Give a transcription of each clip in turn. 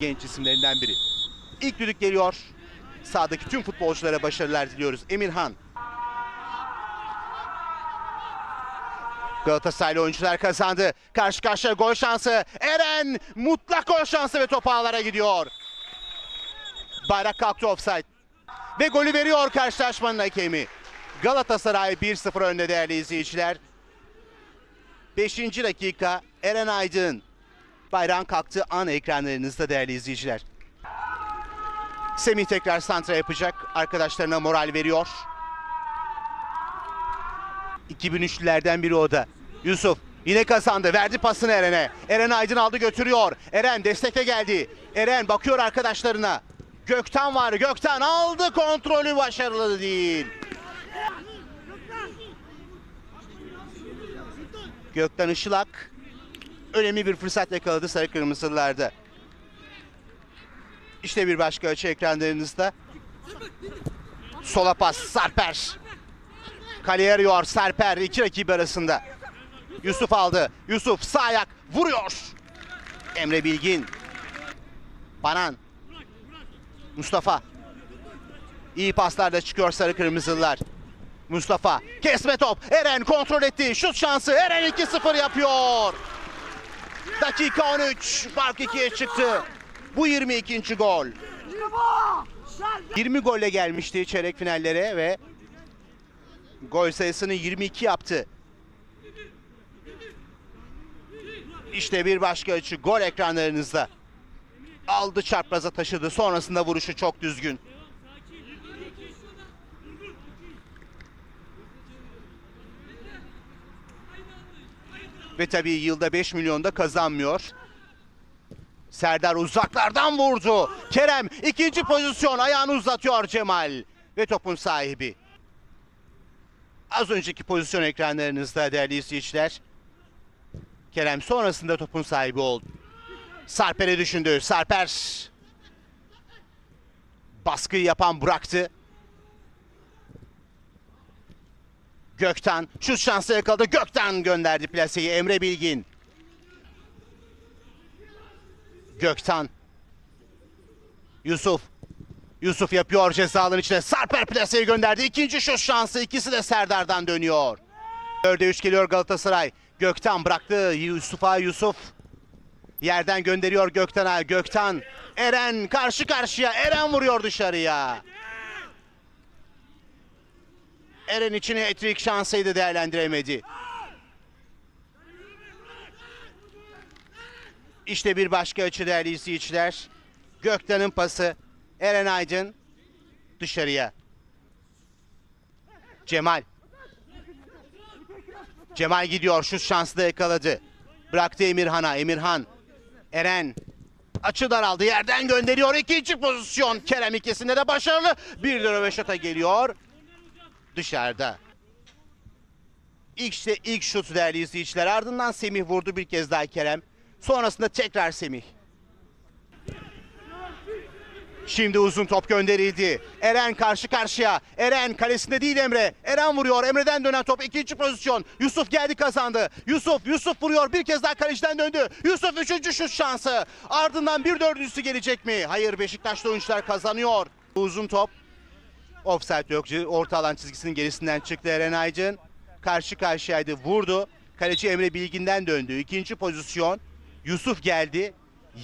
genç isimlerinden biri. İlk düdük geliyor. Sahadaki tüm futbolculara başarılar diliyoruz. Emirhan. Galatasaraylı oyuncular kazandı. Karşı karşıya gol şansı. Eren mutlak gol şansı ve top ağlara gidiyor. Bayrak kalktı offside. Ve golü veriyor karşılaşmanın hakemi. Galatasaray 1-0 önde değerli izleyiciler. 5. dakika Eren Aydın. Bayrağın kalktığı an ekranlarınızda değerli izleyiciler. Semih tekrar santra yapacak. Arkadaşlarına moral veriyor. 2003'lülerden biri o da. Yusuf yine kazandı. Verdi pasını Eren'e. Eren Aydın aldı götürüyor. Eren destekle geldi. Eren bakıyor arkadaşlarına. Gökten var. Gökten aldı kontrolü başarılı değil. Gökten Işılak önemli bir fırsat yakaladı sarı kırmızılarda. İşte bir başka açı ekranlarınızda. Sola pas Sarper. Kaleye arıyor Sarper iki rakip arasında. Yusuf aldı. Yusuf sağ ayak vuruyor. Emre Bilgin. Banan. Mustafa. İyi paslarla çıkıyor sarı kırmızılar. Mustafa kesme top. Eren kontrol etti. Şut şansı. Eren 2-0 yapıyor. Dakika 13. Fark 2'ye çıktı. Bu 22. gol. 20 golle gelmişti çeyrek finallere ve gol sayısını 22 yaptı. İşte bir başka açı gol ekranlarınızda. Aldı çarpraza taşıdı. Sonrasında vuruşu çok düzgün. Ve tabii yılda 5 milyon da kazanmıyor. Serdar uzaklardan vurdu. Kerem ikinci pozisyon ayağını uzatıyor Cemal. Ve topun sahibi. Az önceki pozisyon ekranlarınızda değerli izleyiciler. Kerem sonrasında topun sahibi oldu. Sarper'e düşündü. Sarper baskıyı yapan bıraktı. Gökten şut şansı yakaladı. Gökten gönderdi plaseyi Emre Bilgin. Gökten. Yusuf. Yusuf yapıyor ceza alanı içine. Sarper plaseyi gönderdi. İkinci şut şansı. İkisi de Serdar'dan dönüyor. Dörde üç geliyor Galatasaray. Gökten bıraktı Yusuf'a Yusuf. Yerden gönderiyor Gökten'a. Gökten. Eren karşı karşıya. Eren vuruyor dışarıya. Eren için etrik şansıydı değerlendiremedi. İşte bir başka açı değerli izleyiciler. Gökten'in pası. Eren Aydın dışarıya. Cemal. Cemal gidiyor. Şut şansı da yakaladı. Bıraktı Emirhan'a. Emirhan. Eren. Açı daraldı. Yerden gönderiyor. İkinci pozisyon. Kerem ikisinde de başarılı. Bir röveşata geliyor. Dışarıda. İşte ilk şut değerli izleyiciler. Ardından Semih vurdu bir kez daha Kerem. Sonrasında tekrar Semih. Şimdi uzun top gönderildi. Eren karşı karşıya. Eren kalesinde değil Emre. Eren vuruyor. Emre'den dönen top ikinci pozisyon. Yusuf geldi kazandı. Yusuf, Yusuf vuruyor. Bir kez daha kaleciden döndü. Yusuf üçüncü şut şansı. Ardından bir dördüncüsü gelecek mi? Hayır Beşiktaşlı oyuncular kazanıyor. Uzun top. Offside yok. Orta alan çizgisinin gerisinden çıktı Eren Aydın. Karşı karşıyaydı. Vurdu. Kaleci Emre Bilgin'den döndü. İkinci pozisyon. Yusuf geldi.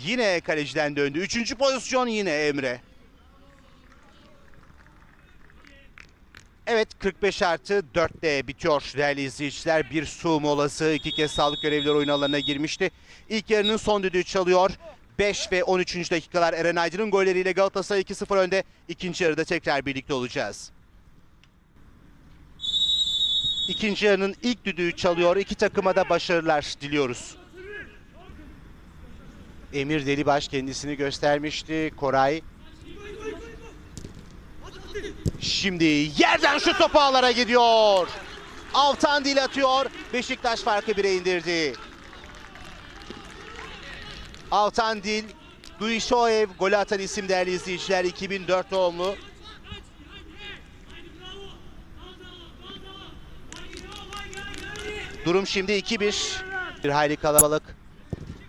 Yine kaleciden döndü. Üçüncü pozisyon yine Emre. Evet 45 artı 4'te bitiyor değerli izleyiciler. Bir su molası. iki kez sağlık görevlileri oyun alanına girmişti. İlk yarının son düdüğü çalıyor. 5 ve 13. dakikalar Eren Aydın'ın golleriyle Galatasaray 2-0 önde. İkinci yarıda tekrar birlikte olacağız. İkinci yarının ilk düdüğü çalıyor. İki takıma da başarılar diliyoruz. Emir Delibaş kendisini göstermişti. Koray. Şimdi yerden şu topu ağlara gidiyor. Altan dil atıyor. Beşiktaş farkı 1'e indirdi. Altan Dil, Duishoev golü atan isim değerli izleyiciler 2004 doğumlu. Durum şimdi 2-1. Bir hayli kalabalık.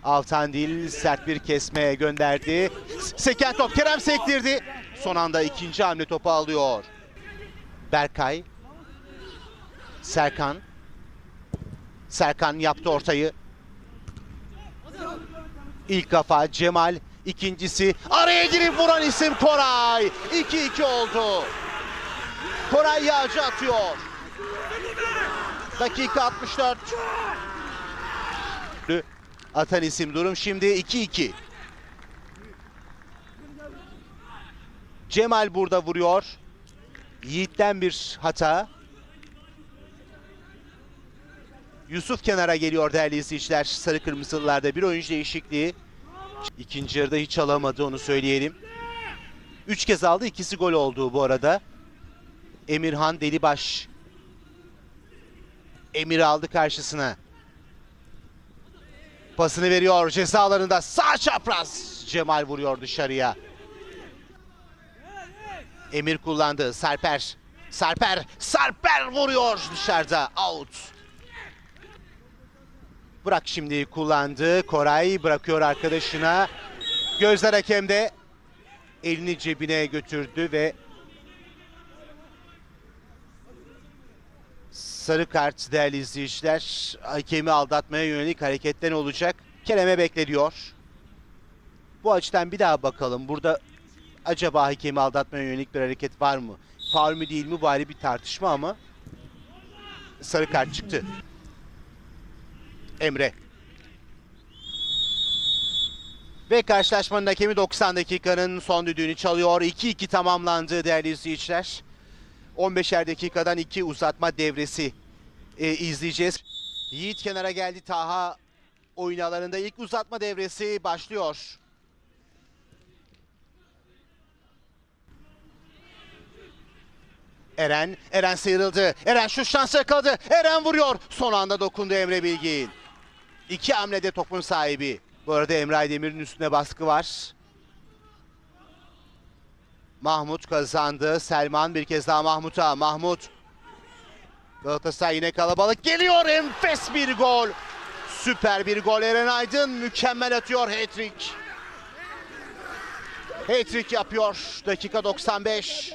Altan Dil sert bir kesmeye gönderdi. Seken top Kerem sektirdi. Son anda ikinci hamle topu alıyor. Berkay. Serkan. Serkan yaptı ortayı. İlk kafa Cemal. ikincisi araya girip vuran isim Koray. 2-2 oldu. Koray Yağcı atıyor. Dakika 64. Atan isim durum şimdi 2-2. Cemal burada vuruyor. Yiğit'ten bir hata. Yusuf kenara geliyor değerli izleyiciler. Sarı kırmızılılarda bir oyuncu değişikliği. İkinci yarıda hiç alamadı onu söyleyelim. Üç kez aldı ikisi gol oldu bu arada. Emirhan Delibaş. Emir aldı karşısına. Pasını veriyor ceza alanında sağ çapraz. Cemal vuruyor dışarıya. Emir kullandı. Sarper. Sarper. Sarper vuruyor dışarıda. Out. Bırak şimdi kullandı. Koray bırakıyor arkadaşına. Gözler hakemde. Elini cebine götürdü ve sarı kart değerli izleyiciler. Hakemi aldatmaya yönelik hareketten olacak. Kerem'e bekleniyor. Bu açıdan bir daha bakalım. Burada acaba hakemi aldatmaya yönelik bir hareket var mı? Faul mü değil mi bu ayrı bir tartışma ama sarı kart çıktı. Emre. Ve karşılaşmanın hakemi 90 dakikanın son düdüğünü çalıyor. 2-2 tamamlandı değerli izleyiciler. 15'er dakikadan 2 uzatma devresi e, izleyeceğiz. Yiğit kenara geldi. Taha oyun alanında ilk uzatma devresi başlıyor. Eren, Eren sıyrıldı. Eren şu şansı yakaladı. Eren vuruyor. Son anda dokundu Emre Bilgin. İki hamlede topun sahibi. Bu arada Emre Aydemir'in üstüne baskı var. Mahmut kazandı. Selman bir kez daha Mahmut'a. Mahmut. Galatasaray yine kalabalık geliyor. Enfes bir gol. Süper bir gol. Eren Aydın mükemmel atıyor. Hat-trick yapıyor. Dakika 95.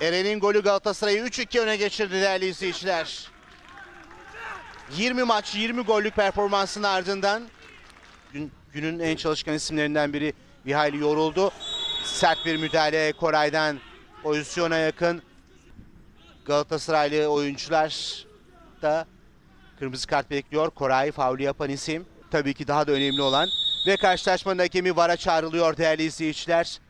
Eren'in golü Galatasaray'ı 3-2 öne geçirdi değerli izleyiciler. 20 maç 20 gollük performansın ardından gün- günün en çalışkan isimlerinden biri bir hayli yoruldu. Sert bir müdahale Koray'dan pozisyona yakın. Galatasaraylı oyuncular da kırmızı kart bekliyor. Koray faulü yapan isim. Tabii ki daha da önemli olan. Ve karşılaşmanın hakemi VAR'a çağrılıyor değerli izleyiciler.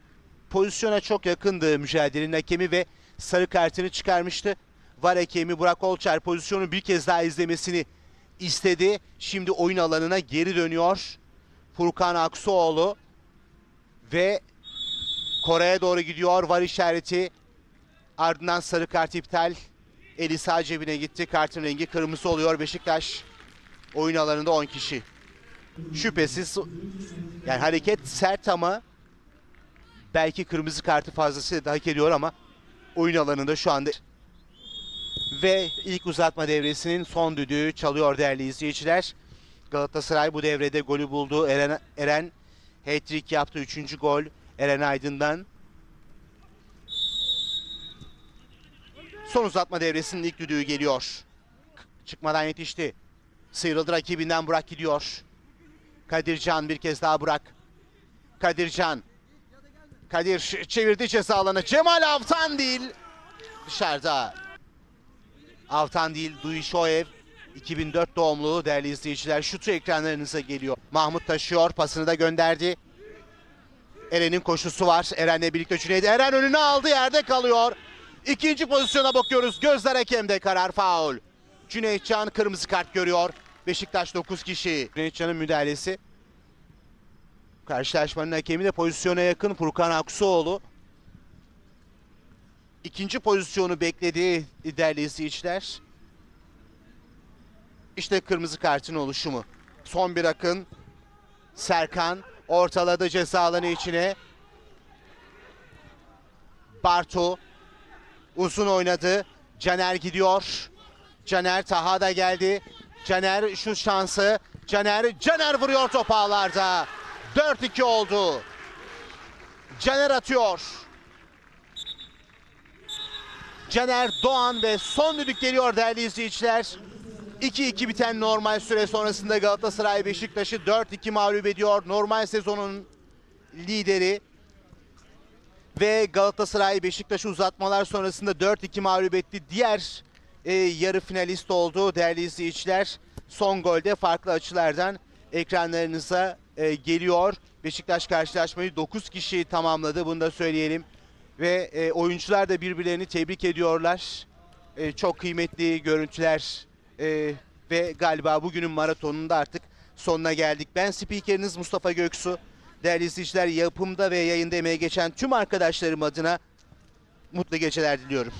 Pozisyona çok yakındı mücadelenin hakemi ve sarı kartını çıkarmıştı. VAR hakemi Burak Olçer pozisyonu bir kez daha izlemesini istedi. Şimdi oyun alanına geri dönüyor. Furkan Aksuoğlu ve Kore'ye doğru gidiyor. VAR işareti ardından sarı kart iptal. Eli sağ cebine gitti. Kartın rengi kırmızı oluyor. Beşiktaş oyun alanında 10 kişi. Şüphesiz yani hareket sert ama belki kırmızı kartı fazlasıyla da hak ediyor ama oyun alanında şu anda ve ilk uzatma devresinin son düdüğü çalıyor değerli izleyiciler. Galatasaray bu devrede golü buldu. Eren, Eren hat-trick yaptı. Üçüncü gol Eren Aydın'dan. Son uzatma devresinin ilk düdüğü geliyor. Çıkmadan yetişti. Sıyrıldı rakibinden Burak gidiyor. Kadircan bir kez daha Burak. Kadircan. Kadir çevirdi ceza alanı. Cemal Avtan değil. Dışarıda. Avtan değil Duyuşoyev 2004 doğumlu değerli izleyiciler şutu ekranlarınıza geliyor. Mahmut taşıyor pasını da gönderdi. Eren'in koşusu var. Eren'le birlikte Cüneyt. Eren önüne aldı yerde kalıyor. İkinci pozisyona bakıyoruz. Gözler hakemde karar faul. Cüneyt Can kırmızı kart görüyor. Beşiktaş 9 kişi. Cüneyt Can'ın müdahalesi. Karşılaşmanın hakemi de pozisyona yakın Furkan Aksuoğlu. İkinci pozisyonu bekledi değerli izleyiciler. İşte kırmızı kartın oluşumu. Son bir akın. Serkan ortaladı ceza alanı içine. Bartu Uzun oynadı. Caner gidiyor. Caner Taha da geldi. Caner şu şansı. Caner Caner vuruyor top ağlarda. 4-2 oldu. Caner atıyor. Caner Doğan ve son düdük geliyor değerli izleyiciler. 2-2 biten normal süre sonrasında Galatasaray Beşiktaş'ı 4-2 mağlup ediyor. Normal sezonun lideri ve Galatasaray Beşiktaş'ı uzatmalar sonrasında 4-2 mağlup etti. Diğer e, yarı finalist oldu değerli izleyiciler. Son golde farklı açılardan ekranlarınıza e, geliyor. Beşiktaş karşılaşmayı 9 kişi tamamladı bunu da söyleyelim. Ve e, oyuncular da birbirlerini tebrik ediyorlar. E, çok kıymetli görüntüler e, ve galiba bugünün maratonunda artık sonuna geldik. Ben spikeriniz Mustafa Göksu. Değerli izleyiciler yapımda ve yayında emeğe geçen tüm arkadaşlarım adına mutlu geceler diliyorum.